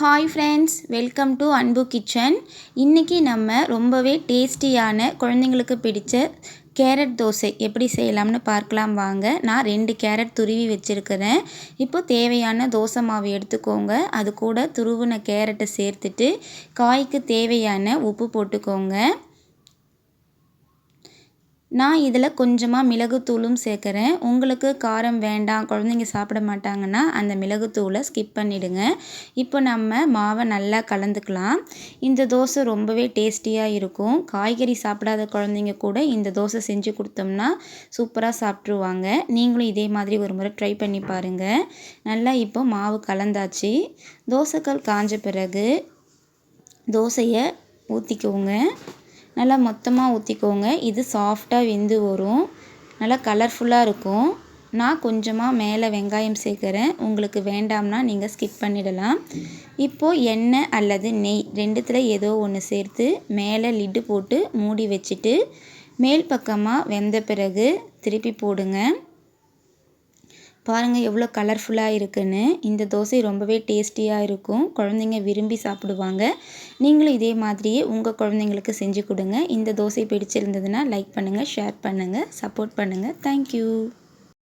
Hi friends welcome to Anbu kitchen இன்றைக்கி நம்ம ரொம்பவே டேஸ்டியான குழந்தைங்களுக்கு பிடிச்ச கேரட் தோசை எப்படி செய்யலாம்னு பார்க்கலாம் வாங்க. நான் ரெண்டு கேரட் துருவி வச்சுருக்கிறேன். இப்போ தேவையான தோசை மாவு எடுத்துக்கோங்க. அது கூட துருவின கேரட்டை சேர்த்துட்டு காய்க்கு தேவையான உப்பு போட்டுக்கோங்க. நான் இதில் கொஞ்சமாக மிளகுத்தூளும் சேர்க்குறேன். உங்களுக்கு காரம் வேண்டாம் குழந்தைங்க சாப்பிட மாட்டாங்கன்னா அந்த மிளகுத்தூளை ஸ்கிப் பண்ணிவிடுங்க இப்போ நம்ம மாவை நல்லா கலந்துக்கலாம். இந்த தோசை ரொம்பவே டேஸ்டியாக இருக்கும். காய்கறி சாப்பிடாத குழந்தைங்க கூட இந்த தோசை செஞ்சு கொடுத்தோம்னா சூப்பராக சாப்பிட்ருவாங்க நீங்களும் இதே மாதிரி ஒரு முறை ட்ரை பண்ணி பாருங்கள் நல்லா இப்போ மாவு கலந்தாச்சு. தோசைக்கல் காஞ்ச பிறகு தோசையை ஊற்றிக்கோங்க நல்லா மொத்தமாக ஊற்றிக்கோங்க இது சாஃப்டாக வெந்து வரும். நல்லா கலர்ஃபுல்லாக இருக்கும். நான் கொஞ்சமாக மேலே வெங்காயம் சேர்க்குறேன். உங்களுக்கு வேண்டாம்னா நீங்கள் ஸ்கிப் பண்ணிடலாம். இப்போது எண்ணெய் அல்லது நெய் ரெண்டுத்தில் ஏதோ ஒன்று சேர்த்து மேலே லிட்டு போட்டு மூடி வச்சுட்டு மேல் பக்கமாக வெந்த பிறகு திருப்பி போடுங்க. பாருங்கள் எவ்வளோ கலர்ஃபுல்லாக இருக்குன்னு. இந்த தோசை ரொம்பவே டேஸ்டியாக இருக்கும். குழந்தைங்க விரும்பி சாப்பிடுவாங்க. நீங்களும் இதே மாதிரியே உங்கள் குழந்தைங்களுக்கு செஞ்சு கொடுங்க. இந்த தோசை பிடிச்சிருந்ததுன்னா லைக் பண்ணுங்கள் ஷேர் பண்ணுங்கள் சப்போர்ட் பண்ணுங்கள் தேங்க்யூ